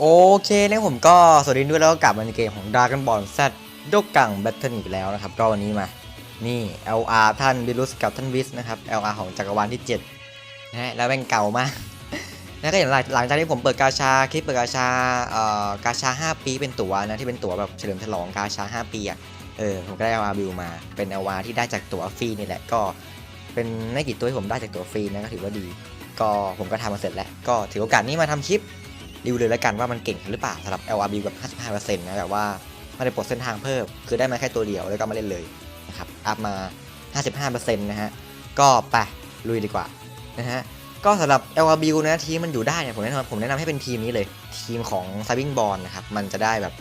โอเคนะผมก็สวัสดีด้วยแล้วก็กลับมาในเกมของ Dragon Ball Z ดกกังแบทเทิลอีกแล้วนะครับ ก็วันนี้มา นี่ LR ท่านบิลุสกับท่านวิสนะครับ LR ของจักรวาลที่7นะฮะแล้วแม่งเก่ามากนะก็อย่างหลังหลังจากที่ผมเปิดกาชาคลิปเปิดกาชาเอ่อกาชา 5 ปีเป็นตั๋วนะที่เป็นตั๋วแบบเฉลิมฉลองกาชา 5 ปีอะเออผมก็ได้ LR บิวมาเป็น LR ที่ได้จากตั๋วฟรีนี่แหละก็เป็นไม่กี่ตัวที่ผมได้จากตั๋วฟรีนะก็ถือว่าดี ก็ผมก็ทำมาเสร็จแล้วก็ถือโอกาสนี้มาทำคลิป รีวิวเลยแล้วกันว่ามันเก่งหรือเปล่าสำหรับ LRB แบบ 55%นะแบบว่าไม่ได้ปลดเส้นทางเพิ่ม คือได้มาแค่ตัวเดียวแล้วก็มาเล่นเลยนะครับอัพมา 55%นะฮะก็ไปลุยดีกว่านะฮะก็สำหรับ LRB นะทีมมันอยู่ได้เนี่ยผมแนะนำผมแนะนำให้เป็นทีมนี้เลย ทีมของ s ซ v i n g b o l นะครับมันจะได้แบบ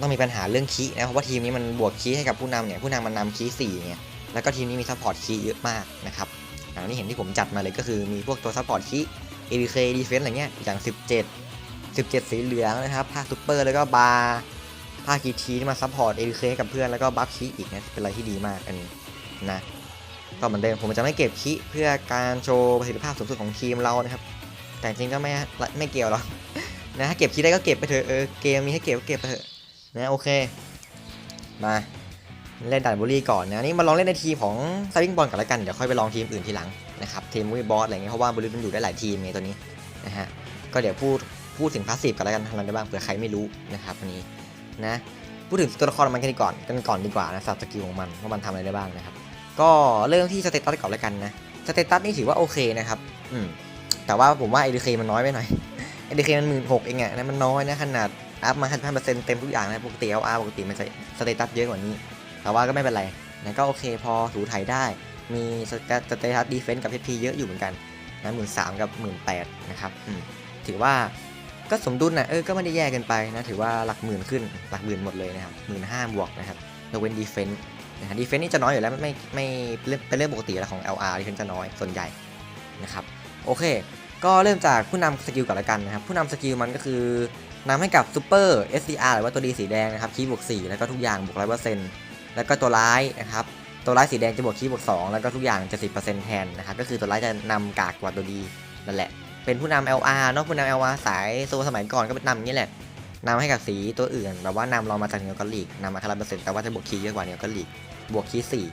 ต้องมีปัญหาเรื่องคีย์นะเพราะว่าทีมนี้มันบวกคีย์ให้กับผู้นำเนี่ยผู้นำมันนำคีย์4เนี่ยแล้วก็ทีมนี้มีซัพพอร์ตคีย์เยอะมากนะครับอย่างที่เห็นที่ผมจัดมาเลยก็คือมีพวกตัวซัพพอร์ตคี ADK Defense อะไรเงี้ยอย่าง 17 17 สีเหลืองนะครับภาคซูเปอร์แล้วก็บาร์ภาคกีทีที่มาซัพพอร์ต ADK ให้กับเพื่อนแล้วก็บัฟคีอีกนะเป็นอะไรที่ดีมากอันนี้นะก็เหมือนเดิมผมจะไม่เก็บคีเพื่อการโชว์ประสิทธิภาพสูงสุดของทีมเรานะครับ แต่จริงก็ไม่ไม่เกี่ยวหรอกนะถ้าเก็บคีได้ก็เก็บไปเถอะเออเกมมีให้เก็บก็เก็บไปเถอะนะโอเค มาเล่นดันบุรีก่อนนะนี่มาลองเล่นในทีของซาริงบอลก่อนแล้วกันเดี๋ยวค่อยไปลองทีมอื่นทีหลังนะครับทีมมุ้ยบอสอะไรเงี้ยเพราะว่าบุรีมันอยู่ได้หลายทีมไงตัวนี้นะฮะก็เดี๋ยวพูด พูดถึงพาสซีฟกันแล้วกันทำอะไรได้บ้างเผื่อใครไม่รู้นะครับวันนี้นะพูดถึงตัวละครมันกันก่อนกันก่อนดีกว่านะสับสกิลของมันว่ามันทำอะไรได้บ้างนะครับก็เรื่องที่สเตตัสก่อนแล้วกันนะสเตตัสนี่ถือว่าโอเคนะครับอืมแต่ว่าผมว่าเอ k เคมันน้อยไปหน่อยเอ k เคมันหมื่นหกเองอะนะมันน้อยนะขนาดอัพมาห้าเปอร์เซ็นต์เต็มทุกอย่างนะปกติเอาอาปกติมันจะสเตตัสเยอะกว่านี้ แต่ว่าก็ไม่เป็นไรนะก็โอเคพอถูถ่ายได้ มีสเตตัสดีเฟนซ์กับเพพีเยอะอยู่เหมือนกันนะหมื่นสามกับหมื่นแปดนะครับถือว่า ก็สมดุลนะเออก็ไม่ได้แย่เกันไปนะถือว่าหลักหมื่นขึ้นหลักหมื่นหมดเลยนะครับหมื่นห้าบวกนะครับยกเว้นดีเฟนต์นะฮะดีเฟนต์นี่จะน้อยอยู่แล้วไม่ไม่เป็นเรื่องปกติแล้วของ LR ดีเฟนต์จะน้อยส่วนใหญ่นะครับโอเค ก็เริ่มจากผู้นำสกิลก่อนละกันนะครับผู้นำสกิลมันก็คือนำให้กับซูเปอร์ SDR หรือว่าตัวดีสีแดงนะครับคีบวก4แล้วก็ทุกอย่างบวกร้อยเปอร์เซ็นต์แล้วก็ตัวร้ายนะครับตัวร้ายสีแดงจะบวกคีบวก2แล้วก็ทุกอย่างจะ10%แทนนะครับก็คือตัวร้ายจะนำกากกว่าตัวดีนั่นแหละ เป็นผู้นำ LR เนาะผู้นำ LR สายโซสมัยก่อนก็เป็นนำอย่างนี้แหละนำให้กับสีตัวอื่นแบบว่านำเรามาจากเนียกอลีกนำมาคาราเปอร์เซ็นต์แต่ว่าจะบวกคีย์เยอะกว่าเนียกอลีกบวกคีย์สี่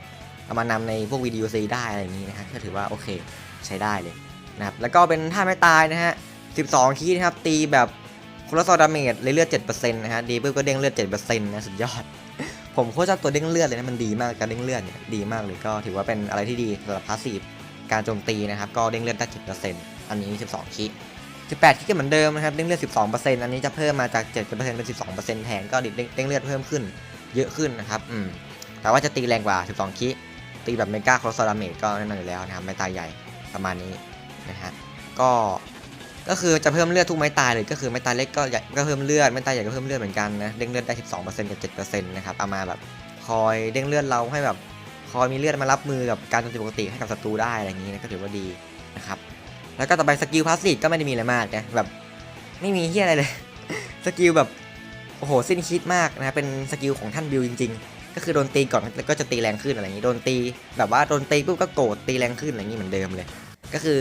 เอามานำในพวกวิดีโอซีได้อะไรอย่างนี้นะฮะก็ถือว่าโอเคใช้ได้เลยนะครับแล้วก็เป็นท่าไม่ตายนะฮะ 12 คีย์นะครับตีแบบโคลอสดาเมจเลือด7%นะฮะดีปุ๊บก็เด้งเลือด7%นะสุดยอด ผมโคตรชอบตัวเด้งเลือดเลยนะมันดีมากการเด้งเลือดเนี่ยดีมากเลยก็ถือว่าเป็นอะไรที่ดีสำหรับพาสซีฟการโจมตีนะครับก็เด้งเลือดได้7% อันนี้ 12คีย์18คิดก็เหมือนเดิมนะครับเด้งเลือด 12%อันนี้จะเพิ่มมาจาก 7%เป็น 12%แทนก็ดิเด้งเลือดเพิ่มขึ้นเยอะขึ้นนะครับอืมแต่ว่าจะตีแรงกว่า 12 คิตีแบบเมกาครอสดาเมจก็แน่นอนอยู่แล้วนะครับไม้ตายใหญ่ประมาณนี้นะฮะก็ก็คือจะเพิ่มเลือดทุกไม้ตายเลยก็คือไม้ตายเล็กก็ก็เพิ่มเลือดไม้ตายใหญ่ก็เพิ่มเลือดเหมือนกันนะเด้งเลือดได้ 12%กับ7%นะครับเอามาแบบคอยเด้งเลือดเราให้แบบคอยมีเลือดมารับมือกับการโจมตีปกติให้กับศัตรูได้อะไรอย่างนี้นะก็ถือว่าดีนะครับ แล้วก็ต่อไปสกิลพาสซีฟก็ไม่ได้มีอะไรมากนะแบบไม่มีเฮียอะไรเลย สกิลแบบโอ้โหสิ้นคิดมากนะเป็นสกิลของท่านบิวจริง ๆ ก็คือโดนตีก่อนแล้วก็จะตีแรงขึ้นอะไรอย่างนี้โดนตี แบบว่าโดนตีปุ๊บก็โกรธตีแรงขึ้นอะไรอย่างนี้เหมือนเดิมเลย ก็คือ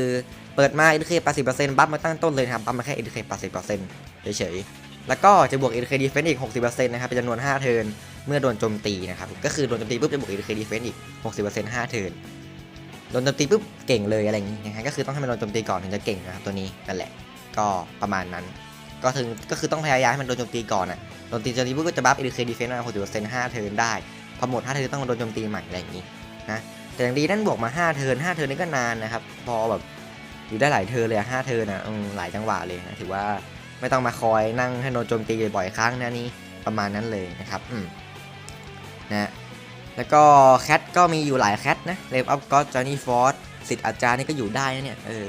เปิดมาเอ k 80%บัฟมาตั้งต้นเลยนะครับบัฟมาแค่เอ k 80%เฉยๆแล้วก็จะบวกเอ k defense อีก60%นะครับเป็นจำนวน5เทิร์นเมื่อโดนโจมตีนะครับก็คือโดนโจมตีปุ๊บจะบวกเอ k defense อีก60% 5เทิร์น โดนโจมตีปุ๊บเก่งเลยอะไรอย่างนี้นะฮะก็คือต้องให้มันโดนโจมตีก่อนถึงจะเก่งนะครับตัวนี้นั่นแหละ ก็ประมาณนั้น ก็ถึงก็คือต้องพยายามให้มันโดนโจมตีก่อนอะโดนตีโจมตีปุ๊บก็จะบัฟเอ k defense มา60% 5เซนห้าเทิร์นได้พอหมด5เทิร์นต้องโดนโจมตีใหม่อะไรอย่างนี้นะแต่อย่างดีนั่นบวกมา5เทิร์น5เทิร์นนี่ก็นานนะครับพอแบบอยู่ได้หลายเทิร์นเลย5เทิร์นอะอืมหลายจังหวะเลยนะถือว่าไม่ต้องมาคอยนั่งให้โดนโจมตีบ่อยๆครั้งนะนี่ประมาณนั้นเลยนะครับอืมนะ แล้วก็แคทก็มีอยู่หลายแคทนะเลฟอัพก็จอห์นนี่ฟอร์ดสิทธิ์อาจารย์นี่ก็อยู่ได้นะเนี่ยเออ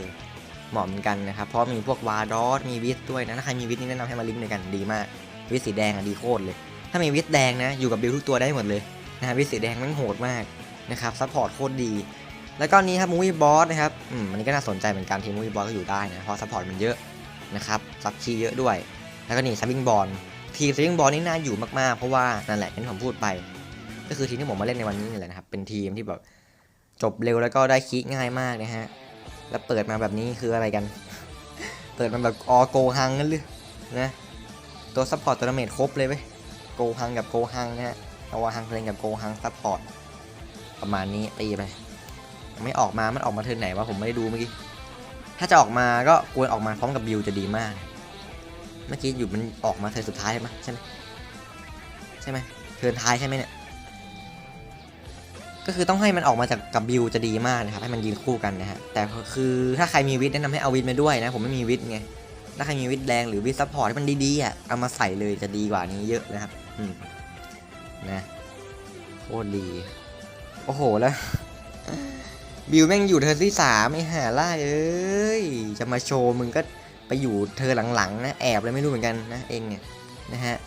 เหมาะเหมือนกันนะครับ เพราะมีพวกวาดอสมีวิสด้วยนะ ถ้าใครมีวิสนี่แนะนำให้มาลิงก์ด้วยกันดีมาก วิสสีแดงอะดีโคตรเลย ถ้ามีวิสแดงนะ อยู่กับบิลทุกตัวได้หมดเลยนะฮะวิสสีแดงมันโหดมากนะครับซัพพอร์ตโคตรดี แล้วก็นี้ครับมูวี่บอสนะครับอืมอันนี้ก็น่าสนใจเหมือนกันทีมมูวี่บอสก็อยู่ได้นะเพราะซัพพอร์ตมันเยอะนะครับซับคีย์เยอะด้วย แล้วก็นี่ซับบิงบอลทีมซับบิงบอลนี่น่าอยู่มากๆเพราะว่านั่นแหละที่ผมพูดไป ก็คือทีมที่ผมมาเล่นในวันนี้นี่แหละนะครับ เป็นทีมที่แบบจบเร็วแล้วก็ได้คิกง่ายมากนะฮะ แล้วเปิดมาแบบนี้คืออะไรกัน เปิดมาแบบออโกฮังกันเลยนะ ตัวซัพพอร์ตตัวดาเมจครบเลยเว้ย โกฮังกับโกฮังนะฮะเอาฮังเพลงกับโกฮังซัพพอร์ตประมาณนี้ตีไปไม่ออกมา มันออกมาเทินไหนวะผมไม่ได้ดูเมื่อกี้ ถ้าจะออกมาก็ควรออกมาพร้อมกับบิวจะดีมาก เมื่อกี้อยู่มันออกมาเทินสุดท้ายใช่ไหมใช่ไหมใช่ไหมเทินท้ายใช่ไหมเนี่ย ก็คือต้องให้มันออกมาจากกับบิวจะดีมากนะครับให้มันยืนคู่กันนะฮะแต่คือถ้าใครมีวิทย์แนะนำให้เอาวิทย์มาด้วยนะผมไม่มีวิทย์ไงถ้าใครมีวิทย์แรงหรือวิทย์ซัพพอร์ตที่มันดีๆอะเอามาใส่เลยจะดีกว่านี้เยอะนะครับอืมนะโคตรดี โอ้โหแล้วบิวแม่งอยู่เธอที่สามไอ้ห่าล่าเอ้ยจะมาโชว์มึงก็ไปอยู่เธอหลังๆนะแอบเลยไม่รู้เหมือนกันนะเองเนี่ยนะฮะ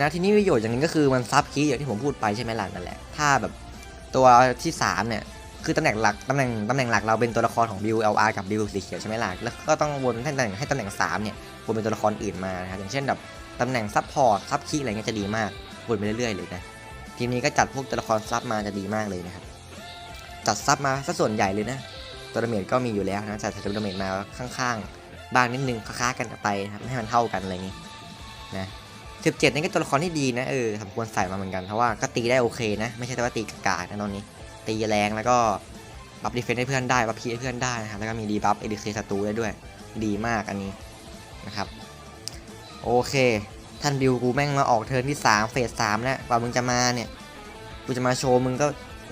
นะที่นี่ประโยชน์อย่างนึงก็คือมันซับคีย์อย่างที่ผมพูดไปใช่ไหมล่ะนั่นแหละถ้าแบบ ตัวที่3เนี่ยคือตำแหน่งหลักตำแหน่งตำแหน่งหลักเราเป็นตัวละครของบิว LR กับบิวสีเขียวใช่ไหมล่ะแล้วก็ต้องวนให้ตำแหน่งให้ตำแหน่ง3เนี่ยวนเป็นตัวละครอื่นมานะครับอย่างเช่นแบบตำแหน่งซับพอร์ตซับคีอะไรเงี้ยจะดีมากวนไปเรื่อยๆเลยนะทีมนี้ก็จัดพวกตัวละครซับมาจะดีมากเลยนะครับจัดซับมาซะส่วนใหญ่เลยนะตัวดาเมจก็มีอยู่แล้วนะจัดตัวดาเมจมาข้างๆ บ้างนิดนึงค้าๆกันไปนะครับให้มันเท่ากันอะไรอย่างงี้นะ 17นี่ก็ตัวละครที่ดีนะเออสมควรใส่มาเหมือนกันเพราะว่าก็ตีได้โอเคนะ ไม่ใช่แต่ว่าตีกากๆนะตอนนี้ ตีแรงแล้วก็บัฟดีเฟนต์ให้เพื่อนได้บัฟพีให้เพื่อนได้นะครับแล้วก็มีดีบัฟเอดีเคศัตรูได้ด้วย ดีมากอันนี้นะครับ โอเค ท่านบิวกูแม่งมาออกเทิร์นที่ 3 เฟสสามแล้วกว่ามึงจะมาเนี่ยกูจะมาโชว์มึงก็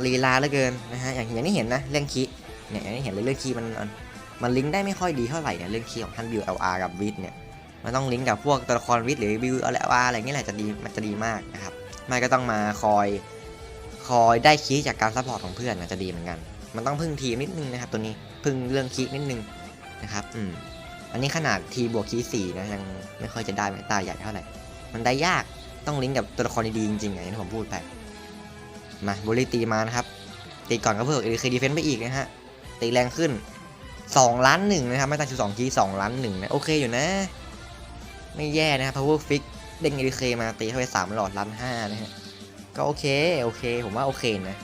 ลีลาเหลือเกินนะฮะอย่างอย่างที่เห็นนะเรื่องคีเนี่ยอย่างที่เห็นเลยเรื่องคีมันมันมันลิงก์ได้ไม่ค่อยดีเท่าไหร่เนี่ยเรื่องคีของท่านบิว LR กับวิทเนี่ย มันต้องลิงก์กับพวกตัวละครวิทย์หรือบิว LR อะไรเงี้ยแหละจะดีมันจะดีมากนะครับไม่ก็ต้องมาคอยคอยได้คีย์จากการซัพพอร์ตของเพื่อนนะจะดีเหมือนกัน มันต้องพึ่งทีมนิดนึงนะครับตัวนี้พึ่งเรื่องคีย์นิดนึงนะครับอืมอันนี้ขนาดทีบวกคีย์สี่นะยังไม่ค่อยจะได้แม้ตาใหญ่เท่าไหร่มันได้ยากต้องลิงก์กับตัวละครดีๆจริงๆอย่างที่ผมพูดไปมาบุรีตีมานะครับตีก่อนก็เพิ่มเอเคดีเฟนไปอีกนะฮะตีแรงขึ้น 2 ล้านหนึ่งนะครับไม่ต่างจากสองคีย์สองล้านหนึ่งนะโอเคอยู่นะ ไม่แย่นะครับ power fix เด้งเอเคมาตีเข้าไปสามหลอดล้านห้านะฮะ ก็โอเค โอเค ผมว่าโอเคนะ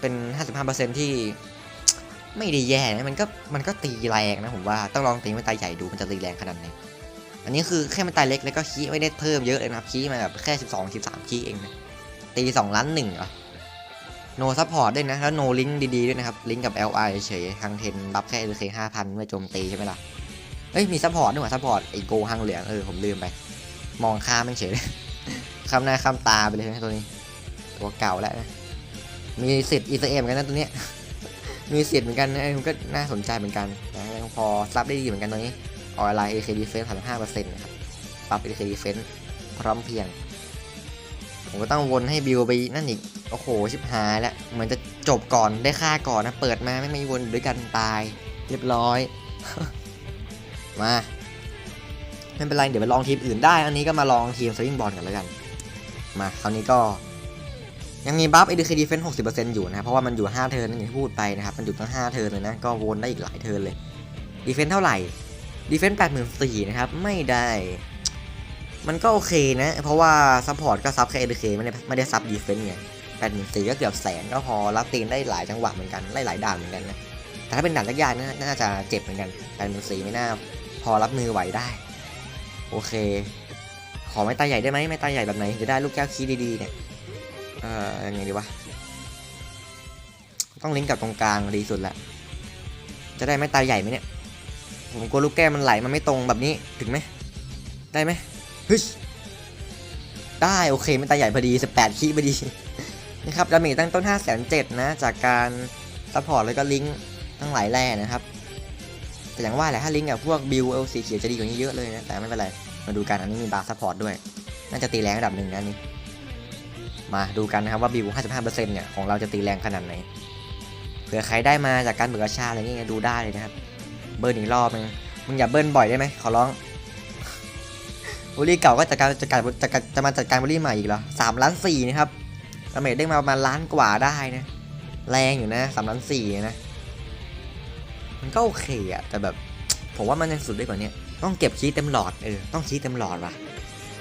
เป็น55%ที่ไม่ได้แย่นะ มันก็มันก็ตีแรงนะผมว่าต้องลองตีมันตายใหญ่ดูมันจะตีแรงขนาดไหนอันนี้คือแค่มันตายเล็กแล้วก็คีไม่ได้เพิ่มเยอะเลยนะครับคีมาแบบแค่12 13คีเองนะตี2ล้านหนึ่งเหรอโนซัพพอร์ตด้วยนะ แล้วโนลิงก์ดีๆด้วยนะครับ ลิงก์กับ LI เฉยทางเทนบัฟแค่ LK 5,000ไม่โจมตีใช่ไหมล่ะ เอ้ยมีซัพพอร์ตด้วยว่ะซัพพอร์ตไอโกฮังเหลืองเออผมลืมไป มองข้ามไม่เฉยเลยข้ามหน้าข้ามตาไปเลยนะตัวนี้ ตัวเก่าแล้วนะมีสิทธิ์อีเอ็มกันนะตัวเนี้ยมีสิทธิ์เหมือนกันนะเออมันก็น่าสนใจเหมือนกันนะพอซับได้ดีเหมือนกันตัวนี้ออนไลน์ AK Defense 35เปอร์เซ็นต์นะครับปรับ AK Defense พร้อมเพียง ผมก็ต้องวนให้บิวไปนั่นอีกโอ้โหชิบหายแล้วเหมือนจะจบก่อนได้ค่าก่อนนะ เปิดมาไม่ม่วนด้วยกันตาย เรียบร้อย มาไม่เป็นไรเดี๋ยวไปลองทีมอื่นได้ อันนี้ก็มาลองทีมสวิงบอลกันแล้วกัน มาคราวนี้ก็ยังมีบัฟเอ k คดีเฟนต์หกสิบเปอร์เซ็นต์อยู่นะเพราะว่ามันอยู่ห้าเทิร์นอย่างที่พูดไปนะครับมันอยู่ตั้งห้าเทิร์นเลยนะก็วนได้อีกหลายเทิร์นเลยดีเฟนต์เท่าไหร่ดีเฟนต์แปดหมื่นสี่นะครับไม่ได้ มันก็โอเคนะ เพราะว่าซัพพอร์ตก็ซับแค่เอ k ไม่ได้ไม่ได้ซับดีเฟนต์ไงแปดหมื่นสี่ก็เกือบแสนก็พอรับตีนได้หลายจังหวะเหมือนกันไล่หลายด่านเหมือนกันนะแต่ถ้าเป็นด่านยากๆนะน่าจะเจ็บเหมือนกันแปดหมื่นสี่ไม่น่า พอรับมือไหวได้ โอเค ขอไม้ตาใหญ่ได้ไหมไม้ตาใหญ่แบบไหนจะได้ลูกแก้วคีย์ดีๆเนี่ยเอ่อยังไงดีวะต้องลิงก์กับตรงกลางดีสุดแหละจะได้ไม้ตาใหญ่ไหมเนี่ยผมกลัวลูกแก้วมันไหลมันไม่ตรงแบบนี้ถึงไหมได้ไหมฮึชได้โอเคไม้ตาใหญ่พอดี 18คีย์พอดีนะครับดาเมจตั้งต้น 5 7 0 0 0นะ จากการซัพพอร์ตแล้วก็ลิงก์ทั้งหลายแร่นะครับ แต่อย่างว่าแหละถ้าลิงก์กับพวกบิลเอลสีเขียวจะดีกว่านี้เยอะเลยนะ แต่ไม่เป็นไร มาดูกันอันนี้มีบาร์ซัพพอร์ตด้วย น่าจะตีแรงระดับหนึ่งนะนนี้มาดูกันนะครับว่าบิว55%เนี่ยของเราจะตีแรงขนาดไหน เผื่อใครได้มาจากการเบิกกระชาอะไรเงี้ยดูได้เลยนะครับ เบิร์นอีกรอบนึง มึงอย่าเบิร์นบ่อยได้ไหมขอร้องบุรีเก่าก็จัดการจัดการจัดการจะมาจัดการบุรีใหม่อีกเหรอสามล้านสี่นะครับดาเมจได้มาประมาณล้านกว่าได้นะ แรงอยู่นะสามล้านสี่นะ มันก็โอเคอะแต่แบบผมว่ามันยังสุดได้กว่านี้ต้องเก็บคีย์เต็มหลอดเออต้องคีย์เต็มหลอดว่ะ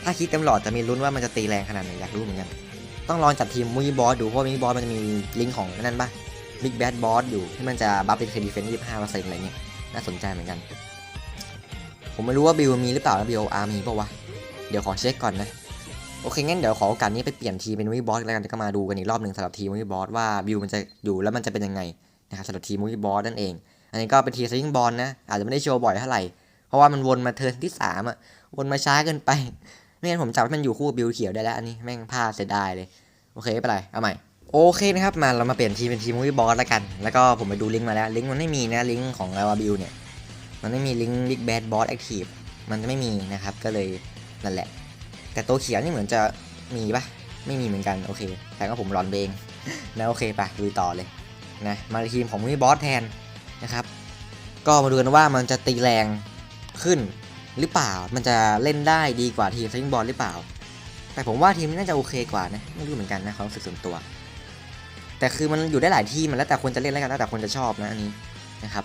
ถ้าคีย์เต็มหลอดจะมีลุ้นว่ามันจะตีแรงขนาดไหนอยากรู้เหมือนกัน ต้องลองจัดทีมมิบอสดูเพราะมิบอสมันจะมีลิงก์ของนั่นปะบิ๊กแบดบอสอยู่ที่มันจะบัฟเป็นเคดีเฟนต์ยี่สิบห้าเปอร์เซ็นต์อะไรเงี้ยน่าสนใจเหมือนกัน ผมไม่รู้ว่าบิวมีหรือเปล่าแล้วบิวอาร์มีเปล่าวะเดี๋ยวขอเช็คก่อนนะโอเคงั้นเดี๋ยวขอโอกาสนี้ไปเปลี่ยนทีมเป็นมูวี่บอสแล้วกันเดี๋ยวก็มาดูกันอีกรอบหนึ่งสำหรับทีมมูวี่บอสว่าบิวมันจะอยู่แล้วมันจะเป็นยังไงนะครับสำหรับทีมมูวี่บอสนั่นเอง อันนี้ก็เป็นทีสซิงบอลนะ อาจจะไม่ได้โชว์บ่อยเท่าไหร่ เพราะว่ามันวนมาเทิร์นที่สามอะวนมาช้าเกินไป ไม่งั้นผมจับมันอยู่คู่กับบิวเขียวได้แล้วอันนี้แม่งพลาดเสียดายเลย โอเคไม่เป็นไร เอาใหม่ โอเคนะครับ มาเรามาเปลี่ยนทีมเป็นทีมมูวี่บอสแล้วกัน แล้วก็ผมไปดูลิงก์มาแล้ว ลิงก์มันไม่มีนะ ลิงก์ของ l อ b บิวเนี่ย มันไม่มีลิงก์ Big Bad Boss Active มันจะไม่มีนะครับ ก็เลยนั่นแหละ แต่ตัวเขียวนี่เหมือนจะมีปะไม่มีเหมือนกัน โอเค แต่ก็ผมรอนเองนะโอเคไปลุยต่อเลยนะ มาทีมของมูวี่บอสแทน นะครับ ก็มาดูกันว่ามันจะตีแรงขึ้นหรือเปล่า มันจะเล่นได้ดีกว่าทีมซิงบอลหรือเปล่า แต่ผมว่าทีมนี้น่าจะโอเคกว่านะ ไม่รู้เหมือนกันนะความรู้สึกส่วนตัว แต่คือมันอยู่ได้หลายทีมมันแล้วแต่คนจะเล่นแล้วกันแล้วแต่คนจะชอบนะอันนี้นะครับ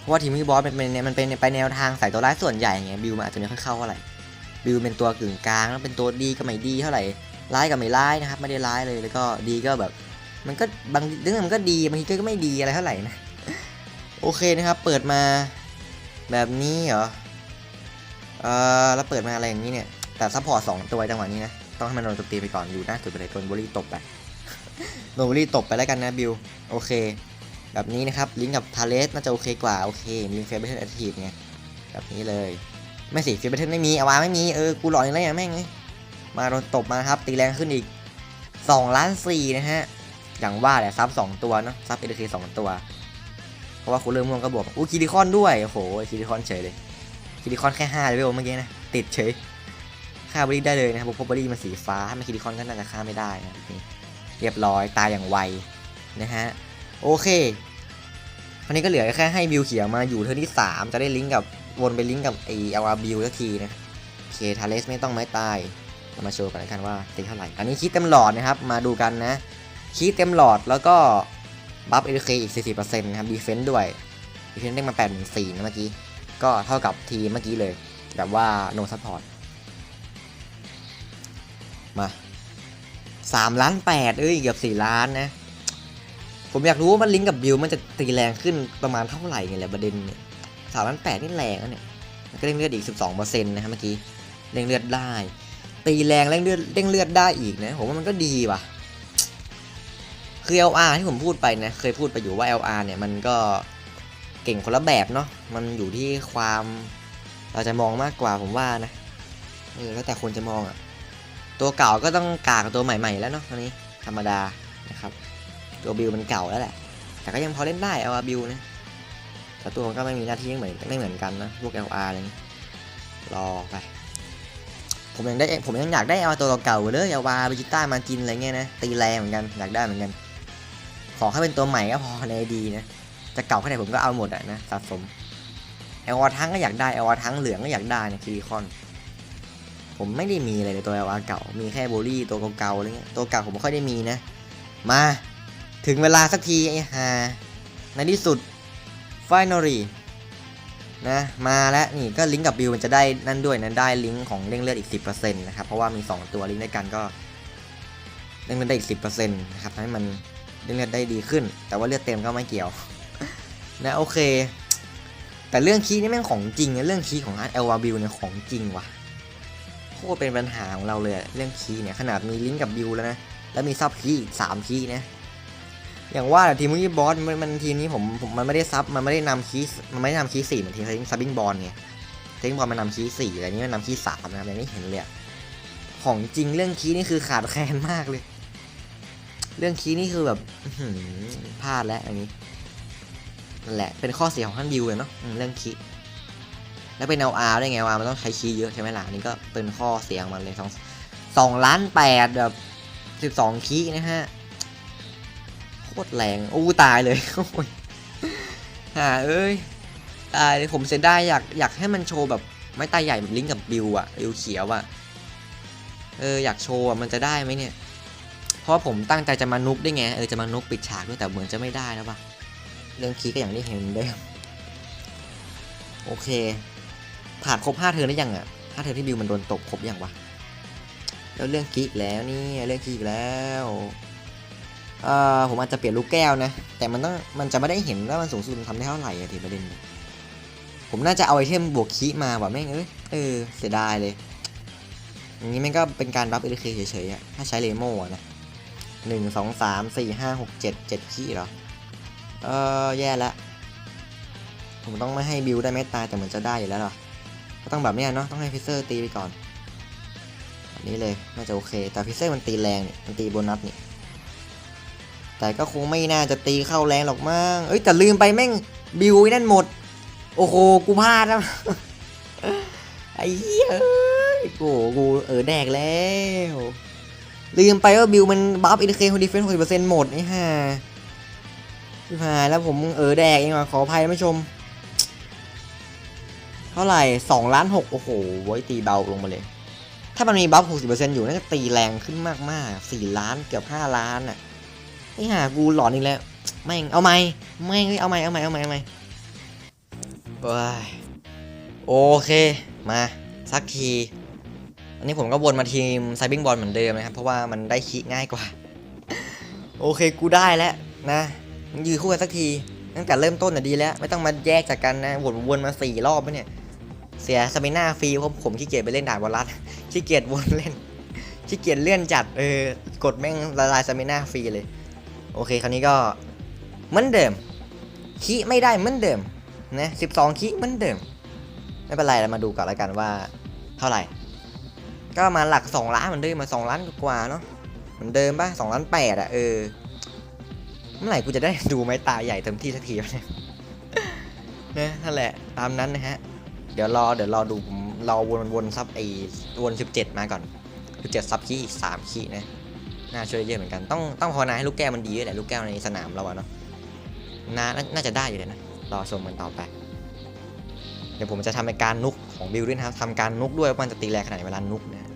เพราะว่าทีมวิบอสมันเป็นมันเป็นไปแนวทางใส่ตัวร้ายส่วนใหญ่ไงบิวมันอาจจะไม่ค่อยเข้าเท่าไหร่บิวเป็นตัวกึ่งกลางแล้วเป็นตัวดีก็ไม่ดีเท่าไหร่ร้ายก็ไม่ร้ายนะครับไม่ได้ร้ายเลยแล้วก็ดีก็แบบ มันก็บางเรื่องมันก็ดีบางทีก็ไม่ดีอะไรเท่าไหร่นะ โอเคนะครับ เปิดมาแบบนี้เหรอ เออแล้วเปิดมาอะไรอย่างนี้เนี่ย แต่ซัพพอร์ตสองตัวจังหวะนี้นะ ต้องให้มันโดนตบตีไปก่อน อยู่หน้าสุดไปเลยโดนบุรี่ตบไปโดนบุรี่ตบไปแล้วกันนะบิว โอเค แบบนี้นะครับ ลิงก์กับทาเลสน่าจะโอเคกว่า โอเค ลิงก์เฟซบุ๊กแอคทีฟไง แบบนี้เลย ไม่สิเฟซบุ๊กไม่มีอาวาไม่มี เออ กูหลอนอะไรอย่างแม่งเอ้ยมาโดนตบมาครับ ตีแรงขึ้นอีก2ล้านสี่นะฮะ อย่างว่าแหละซับ2ตัวเนาะ ซับเอเดสองตัว เพราะว่าคูเลอร์ม่วงก็บวกอู้คิริคอนด้วยโอ้โหคิริคอนเฉยเลยคิริคอนแค่5เลเว้ยเมื่อกี้นะติดเฉยฆ่าบริได้เลยนะครับเพราะบริมันสีฟ้าถ้าไม่คิริคอนก็น่าจะฆ่าไม่ได้นะนี่เรียบร้อยตายอย่างไวนะฮะโอเคคราวนี้ก็เหลือแค่ให้บิวเขียวมาอยู่เท่าที่ 3 จะได้ลิงก์กับวนไปลิงก์กับไอเอลอาบิวสักทีนะโอเคทาเลสไม่ต้องไม้ตายเรามาโชว์กันแล้วกันว่าตีเท่าไหร่อันนี้คิดเต็มหลอดนะครับมาดูกันนะคิดเต็มหลอดแล้วก็ บัฟเอเคอีก 40%นะครับดีเฟนต์ด้วยดีเฟนต์ได้มา8 4 0 0 0นะเมื่อกี้ ก็เท่ากับทีเมื่อกี้เลย แบบว่า no support มา3ล้าน8เอ้ยเกือบ4ล้านนะ ผมอยากรู้ว่ามันลิงก์กับบิลมันจะตีแรงขึ้นประมาณเท่าไหร่เนี่ยแหละประเด็นสามล้านแปดนี่แรงนะเนี่ยมันก็เร่งเลือดอีกสิบสองเปอร์เซ็นต์นะครับเมื่อกี้เร่งเลือดได้ ตีแรงเร่งเลือดเร่งเลือดได้อีกนะผมว่ามันก็ดีว่ะ คือ LR ที่ผมพูดไปนะ เคยพูดไปอยู่ว่า LR เนี่ยมันก็เก่งคนละแบบเนาะ มันอยู่ที่ความเราจะมองมากกว่าผมว่านะ เออแล้วแต่คนจะมองอะตัวเก่าก็ต้องกากตัวใหม่ ๆ แล้วเนาะตอนนี้ธรรมดานะครับ ตัวบิลมันเก่าแล้วแหละ แต่ก็ยังพอเล่นได้เอาบิลนะ แต่ตัวมันก็ไม่มีหน้าที่เหมือนไม่เหมือนกันนะพวก LR อะไรนี้รอไปผมยังได้ผมยังอยากได้เอาตัวเก่าเลย LR บิจิต้ามากินอะไรเงี้ยนะตีแรงเหมือนกันอยากได้เหมือนกัน ขอแค่เป็นตัวใหม่ก็พอในดีนะ จะเก่าแค่ไหนผมก็เอาหมดอะนะสะสม LR ทั้งก็อยากได้ LR ทั้งเหลืองก็อยากได้นะคีรีคอน ผมไม่ได้มีอะไรในตัว LR เก่า มีแค่โบลี่ตัวเก่าๆอะไรเงี้ย ตัวเก่าผมไม่ค่อยได้มีนะ มา ถึงเวลาสักทีไอ้ฮาในที่สุด finally นะมาแล้วนี่ก็ลิงก์กับบิวมันจะได้นั่นด้วยนะได้ลิงก์ของเร่งเลือดอีก 10%นะครับเพราะว่ามี 2 ตัวลิงก์ด้วยกันก็เร่งเลือดได้อีก 10%นะครับให้มัน เลือดได้ดีขึ้น แต่ว่าเลือดเต็มก็ไม่เกี่ยว นะโอเค แต่เรื่องคีย์นี่แม่งของจริงนะเรื่องคีย์ของเอลวาบิวเนี่ยของจริงว่ะโคตรเป็นปัญหาของเราเลยเรื่องคีย์เนี่ยขนาดมีลิงก์กับบิวแล้วนะแล้วมีซับคีย์อีกสามคีย์นะอย่างว่าทีมมุ้บอสมันทีมนี้ผมผมมันไม่ได้ซับมันไม่ได้นำคีย์มันไม่ได้นำคีย์สี่เหมือนทีมซับบิ้งบอลไงซับบิ้งบอลมันนำคีย์สี่แต่นี้มันนำคีย์สามนะครับอย่างนี้เห็นเลยของจริงเรื่องคีย์นี่คือขาดแคลนมากเลย เรื่องคีนี่คือแบบพลาดแล้วอันนี้นั่นแหละเป็นข้อเสียของท่านบิวเลยเนาะเรื่องคีแล้วเป็นเออาร์ได้ไงวะมันต้องใช้คีเยอะใช่ไหมล่ะอันนี่ก็เป็นข้อเสียของมันเลยสองสองล้านแปดแบบสิบสองคีนะฮะโคตรแรงอู้ตายเลยโอ้ยฮ่าเอ้ยตายเลยผมเสียดายอยากอยากให้มันโชว์แบบไม้ตายใหญ่แบบลิงก์กับบิวอะบิวเขียวอะเอออยากโชว์อะมันจะได้ไหมเนี่ย เพราะผมตั้งใจจะมานุกได้ไงเออจะมานุกปิดฉากด้วยแต่เหมือนจะไม่ได้แล้วปะเรื่องคีก็อย่างที่เห็นเด้โอเค ผ่านครบห้าเทิร์นได้ยังอะห้าเทิร์นที่บิวมันโดนตกครบยังวะแล้วเรื่องคีกแล้วนี่เรื่องคีกแล้วเอ่อผมอาจจะเปลี่ยนลูกแก้วนะ แต่มันต้องมันจะไม่ได้เห็นว่ามันสูงสุดมันทำได้เท่าไหร่อะทีประเด็นผมน่าจะเอาไอเทมบวกคีมาว่ะแม่งเอ้ยเออเสียดายเลยอย่างนี้มันก็เป็นการบัฟเอลเคเฉยๆอะถ้าใช้เลโม่อะนะ หนึ่งสองสามสี่ห้าหกเจ็ดเจ็ดขี้เหรอ เออแย่ละ ผมต้องไม่ให้บิวได้ไม่ตายแต่เหมือนจะได้อยู่แล้วหรอ ก็ต้องแบบเนี้ยเนาะ ต้องให้ฟิเซอร์ตีไปก่อนแบบนี้เลย น่าจะโอเค แต่ฟิเซอร์มันตีแรงนี่มันตีโบนัสนี่ แต่ก็คงไม่น่าจะตีเข้าแรงหรอกมั้ง เอ้ยแต่ลืมไปแม่งบิวนั่นหมด โอ้โห กูพลาดแล้ว ไอ้เหี้ยเอ้ยกูกูเออแดกแล้ว ลืมไปว่าบิวมันบัฟอินเคคนดีเฟนต์หกสิบเปอร์เซ็นต์หมดไอ้ห่าที่ผ่าแล้วผมเออแดกเองว่ะขออภัยท่านผู้ชม เท่าไหร่สองล้านหกโอ้โหไว้ตีเบาลงมาเลย ถ้ามันมีบัฟหกสิบเปอร์เซ็นต์อยู่น่าจะตีแรงขึ้นมากๆสี่ล้านเกือบห้าล้านอะไอ้ห่ากูหลอนอีกแล้วแม่งเอาไหมแม่งเอาไหมเอาไหมเอาไหมเอาไหมโอ้ยโอเค มา สักที นนี้ผมก็วนมาทีมไซบิงบอลเหมือนเดิมนะครับ เพราะว่ามันได้คิง่ายกว่า โอเคกูได้แล้วนะยืนคู่กันสักที ตั้งแต่เริ่มต้นน่ะดีแล้ว ไม่ต้องมาแยกจากกันนะวนวนมาสี่รอบแล้วเนี่ย เสียสมิน่าฟรีเพราะผมขี้เกียจไปเล่นด่านบอลลัดขี้เกียจวนเล่นขี้เกียจเลื่อนจัดเออกดแม่งละลายสมิน่าฟรีเลย โอเคคราวนี้ก็เหมือนเดิมขี้ไม่ได้เหมือนเดิมนะสิบสองขี้เหมือนเดิม ไม่เป็นไรเรามาดูก่อนแล้วกันว่า เท่าไหร่ ก็มาหลัก 2 ล้านเหมือนเดิมมา 2 ล้านกว่าเนาะเหมือนเดิมป่ะ2ล้านแปดอะเออเมื่อไหร่กูจะได้ดูไม้ตาใหญ่เต็มที่สักทีวะเนี่ยนะนั่นแหละตามนั้นนะฮะ เดี๋ยวรอเดี๋ยวรอดูผมรอวนวนซับไอ้วน 17 มาก่อน 17 ซับขี้อีก 3 ขี้นะน่าช่วยเยอะเหมือนกันต้องต้องภาวนาให้ลูกแก้วมันดีด้วยแหละลูกแก้วในสนามเราอะเนาะน่าน่าจะได้อยู่เลยนะรอชมมันต่อไป เดี๋ยวผมจะทำในการนุกของบิลด้วยนะครับทำการนุกด้วยว่ามันจะตีแรงขนาดไหนเวลานุกนะ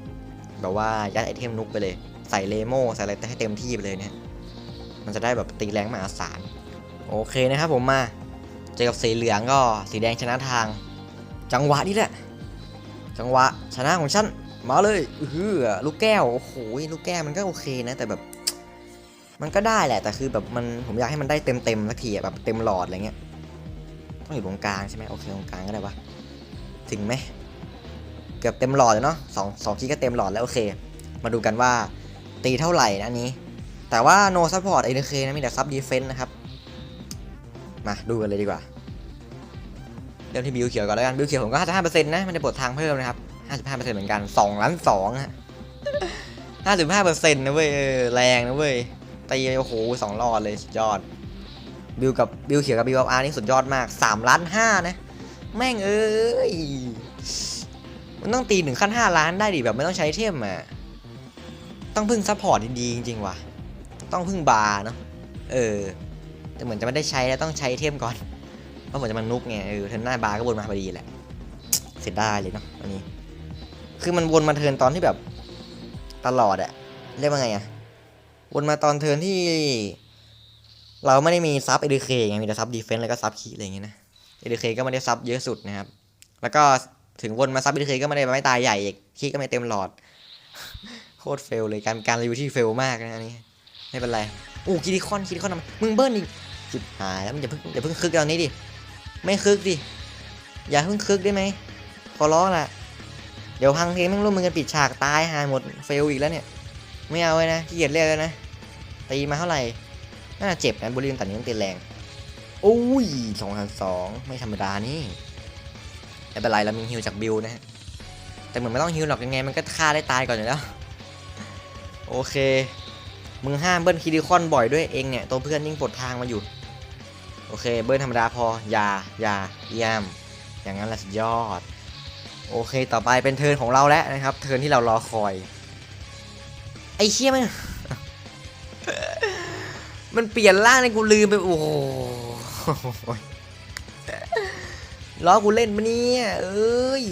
แบบว่ายัดไอเทมนุกไปเลย ใส่เลโม่ใส่อะไรให้เต็มที่ไปเลยเนี่ยมันจะได้แบบตีแรงมหาศาลโอเคนะครับผมมาเจอกับสีเหลืองก็สีแดงชนะทาง จังหวะนี้แหละ จังหวะชนะของฉันมาเลยอือหือลูกแก้วโอ้โหลูกแก้วมันก็โอเคนะ แต่แบบ มันก็ได้แหละแต่คือแบบมันผมอยากให้มันได้เต็มเต็มสักทีแบบเต็มหลอดอะไรเงี้ย ต้องอยู่ตรงกลางใช่ไหมโอเคตรงกลางก็ได้ปะถึงไหมเกือบเต็มหลอดเลยเนาะสองสองทีก็เต็มหลอดแล้วโอเค มาดูกันว่าตีเท่าไหร่นะนี้ แต่ว่า no support เอเคนะมีแต่ sub defense นะครับ มาดูกันเลยดีกว่า เริ่มที่บิวเขียวก่อนแล้วกันบิวเขียวผมก็55%นะมันจะปลดทางเพิ่มนะครับ55%เหมือนกัน2ล้าน2ฮะ55%นะเว้ยแรงนะเว้ยตีโอ้โหสองหลอดเลยสุดยอด บิวกับบิวเขียวกับบิวอาร์นี่สุดยอดมาก3ล้าน5นะ แม่งเอ้ย มันต้องตีถึงขั้น 5 ล้านได้ดิแบบไม่ต้องใช้เทมอะ ต้องพึ่งซัพพอร์ตดีๆจริงๆว่ะ ต้องพึ่งบาร์เนาะ เออ แต่เหมือนจะไม่ได้ใช้แล้วต้องใช้เทมก่อน เพราะเหมือนจะมันนุกไง เออเทินหน้าบาร์ก็วนมาพอดีแหละ เสียดายเลยเนาะอันนี้ คือมันวนมาเทินตอนที่แบบตลอดอะเรียกว่าไงอะวนมาตอนเทินที่ เราไม่ได้มีซับเอ k เคไงมีแต่ซับดีเฟนส์แล้วก็ซับคีอะไรอย่างเงี้ยนะเอ k เคก็ไม่ได้ซับเยอะสุดนะครับ แล้วก็ถึงวนมาซับเอ k เคก็ไม่ได้ไม่ตายใหญ่อีกคีก็ไม่เต็มหลอด โคตรเฟลเลยการการรีวิวที่เฟลมากนะอันนี้ไม่เป็นไรอู้คิริคอนคิริคอนทำไมมึงเบิ้ลอีกจิบหายแล้วมึงอย่าเพิ่งอย่าเพิ่งคึกตอนนี้ดิไม่คึกดิอย่าเพิ่งคึกได้ไหมขอร้องละเดี๋ยวพังเพลงแม่งร่วมมือกันปิดฉากตายหายหมดเฟลอีกแล้วเนี่ย ไม่เอาเลยนะขี้เกียจเรียกแล้วนะตีมาเท่าไหร่ น่าเจ็บนะบุรีรัมย์ตัดนี้ต้องตีแรงโอ้ยสองพันสองไม่ธรรมดานี่ไม่เป็นไรเรามีฮิวจากบิลนะฮะแต่เหมือนไม่ต้องฮิวหรอกยังไงมันก็ฆ่าได้ตายก่อนอยู่แล้วโอเคมึงห้ามเบิ้ลคิริคอนบ่อยด้วยเองเนี่ยตัวเพื่อนยิ่งปลดทางมาอยู่โอเคเบิ้ลธรรมดาพออย่าอย่าเยี่ยมอย่างนั้นแหละสุดยอด โอเคต่อไปเป็นเทิร์นของเราแล้วนะครับ เทิร์นที่เรารอคอย ไอ้เชี่ยมัน มันเปลี่ยนร่างในกูลืมไป โอ้โหล้อกูเล่นมาเนี่ย เอ้ย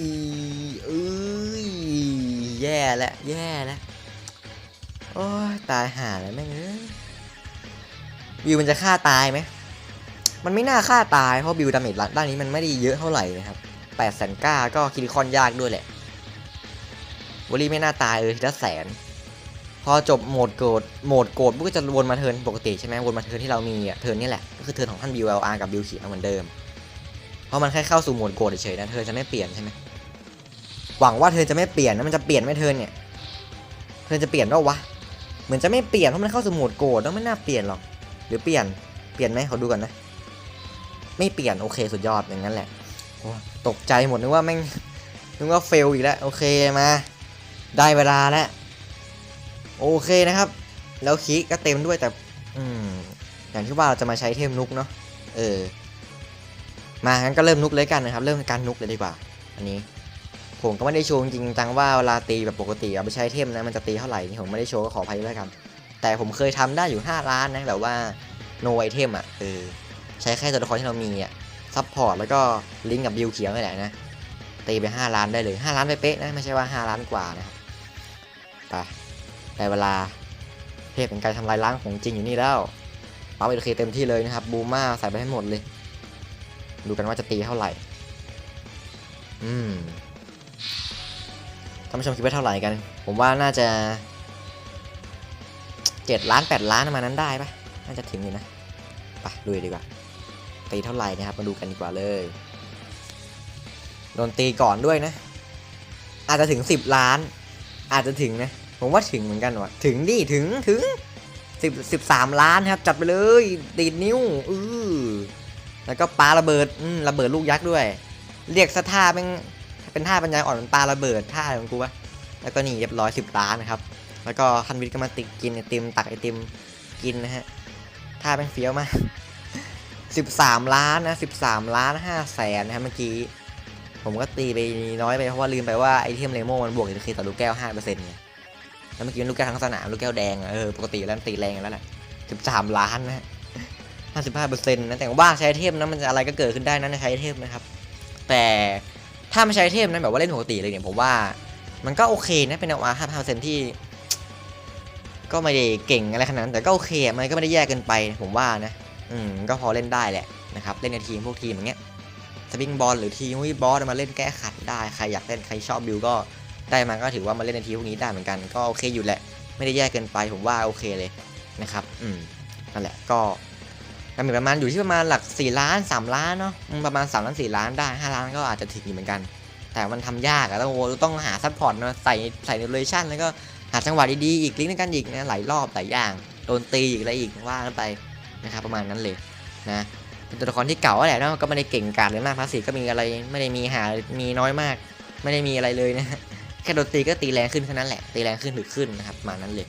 เอ้ย แย่แล้วแย่แล้วโอ้ยตายห่าแล้วแม่งเอ้ยบิวมันจะฆ่าตายไหม มันไม่น่าฆ่าตาย เพราะบิวดาเมจด้านนี้มันไม่ได้เยอะเท่าไหร่นะครับแปดแสนก้าก็คิริคอนยากด้วยแหละวอลี่ไม่น่าตายเลยทีละแสน พอจบโหมดโกรธโหมดโกรธมันก็จะวนมาเทินปกติใช่ไหมวนมาเทินที่เรามีอะเทินนี่แหละก็คือเทินของท่านบิวเอลอาร์กับบิวเขียวเหมือนเดิม เพราะมันแค่เข้าสู่โหมดโกรธเฉยๆนะเทินจะไม่เปลี่ยนใช่ไหมหวังว่าเธอจะไม่เปลี่ยนนะมันจะเปลี่ยนไหมเธอเนี่ย เธอจะเปลี่ยนแล้ววะ เหมือนจะไม่เปลี่ยนเพราะมันเข้าสมุดโกรธแล้วไม่น่าเปลี่ยนหรอก หรือเปลี่ยน เปลี่ยนไหมขอดูก่อนนะ ไม่เปลี่ยนโอเคสุดยอดอย่างนั้นแหละโอ้ตกใจหมดนึกว่าแม่งนึกว่าเฟลอีกแล้วโอเคมา ได้เวลาแล้ว โอเคนะครับ แล้วคีก็เต็มด้วยแต่อืมอย่างที่ว่าเราจะมาใช้เทมนุกเนาะเออ มางั้นก็เริ่มนุกเลยกันนะครับ เริ่มการนุกเลยดีกว่า อันนี้ ผมก็ไม่ได้โชว์จริงจังว่าเวลาตีแบบปกติเอาไปใช้เทมนะมันจะตีเท่าไหร่นี่ผมไม่ได้โชว์ก็ขออภัยด้วยกันแต่ผมเคยทำได้อยู่ 5 ล้านนะแบบว่า no item อะเออใช้แค่ตัวละครที่เรามีอะซัพพอร์ตแล้วก็ลิงก์กับบิลเขียวนี่แหละนะตีไป 5 ล้านได้เลย 5 ล้านไปเป๊ะนะไม่ใช่ว่า 5 ล้านกว่านะครับไป ได้เวลาเทพเป็นการทำลายล้างของจริงอยู่นี่แล้วปั๊มเอเคเต็มที่เลยนะครับ บูม่าใส่ไปให้หมดเลย ดูกันว่าจะตีเท่าไหร่ อืมท่านผู้ชมคิดว่าเท่าไหร่กัน ผมว่าน่าจะเจ็ดล้านแปดล้านประมาณนั้นได้ปะน่าจะถึงอยู่นะไปดูดีกว่า ตีเท่าไหร่นะครับ มาดูกันดีกว่าเลยโดนตีก่อนด้วยนะ อาจจะถึงสิบล้าน อาจจะถึงนะ ผมว่าถึงเหมือนกันว่ะถึงดิถึงถึงสิบสิบสามล้านครับ จัดไปเลยดีดนิ้วอือแล้วก็ปลาระเบิดอืระเบิดลูกยักษ์ด้วย เรียกสท่าเป็นเป็นท่าปัญญาอ่อนมันปาระเบิดท่าของกูวะแล้วก็นี่เรียบร้อยสิบล้านนะครับ แล้วก็ฮันวิทก็มาติดกินไอติมตักไอติมกินนะฮะท่าเป็นเฟี้ยวมากสิบสามล้านนะสิบสามล้านห้าแสนนะฮะเมื่อกี้ผมก็ตีไปน้อยไปเพราะว่าลืมไปว่าไอเทมเลโมมันบวกอีกทีต่อลูกแก้วห้าเปอร์เซ็นต์ไง แล้วเมื่อกี้มันลูกแก้วทั้งสนามลูกแก้วแดงเออปกติแล้วตีแรงแล้วแหละสิบสามล้านนะห้าสิบห้าเปอร์เซ็นต์นะแต่ว่าใช้เทมนะมันจะอะไรก็เกิดขึ้นได้นะในใช้เทมนะครับ แต่ถ้าไม่ใช้เทมนะแบบว่าเล่นปกติเลยเนี่ยผมว่า มันก็โอเคนะเป็นเอาอาห้าเปอร์เซ็นที่ ก็ไม่ได้เก่งอะไรขนาดนั้นแต่ก็โอเคมันก็ไม่ได้แย่เกินไปผมว่านะ อืมก็พอเล่นได้แหละนะครับเล่นในทีมพวกทีมอย่างเงี้ยสปริงบอลหรือทีมวิบอสมาเล่นแก้ขัดได้ใครอยากเล่นใครชอบบิวก็ ได้มาก็ถือว่ามาเล่นในทีพวกนี้ได้เหมือนกันก็โอเคอยู่แหละ ไม่ได้แย่เกินไปผมว่าโอเคเลยนะครับ อืมนั่นแหละก็ดาเมจประมาณอยู่ที่ประมาณหลัก 4 ล้าน 3 ล้านเนาะประมาณ3ล้าน4ล้านได้ 5 ล้านก็อาจจะถึงอยู่เหมือนกัน แต่มันทำยากอะต้องต้องหาซัพพอร์ตมาใส่ใส่ในเลชั่นแล้วก็หาจังหวะดีๆอีกลิงก์ในการยิงนะหลายรอบหลายอย่างโดนตีอีกอะไรอีกว่ากันไปนะครับประมาณนั้นเลยนะเป็นตัวละครที่เก่าแหละเนาะก็ไม่ได้เก่งกาจเลยมากภาษีก็มีอะไรไม่ได้มีหามีน้อยมาก ไม่ได้มีอะไรเลยนะ แค่โดนตีก็ตีแรงขึ้นแค่นั้นแหละ ตีแรงขึ้นหรือขึ้นนะครับมานั้นเลย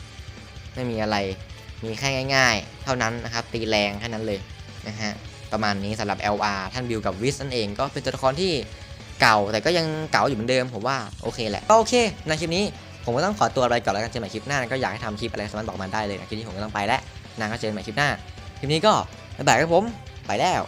ไม่มีอะไร มีแค่ง่าย ๆ เท่านั้นนะครับ ตีแรงแค่นั้นเลยนะฮะ ประมาณนี้สำหรับ LR ท่านบิวกับวิสนั่นเองก็เป็นตัวละครที่เก่าแต่ก็ยังเก่าอยู่เหมือนเดิมผมว่าโอเคแหละ ก็โอเคในคลิปนี้ผมก็ต้องขอตัวไปก่อนแล้วกันเจอกันใหม่คลิปหน้าก็อยากให้ทำคลิปอะไรสามารถบอกมาได้เลยนะคลิปนี้ผมก็ต้องไปแล้วนางก็เจอกันใหม่คลิปหน้าคลิปนี้ก็บ๊ายบายครับผมไปแล้ว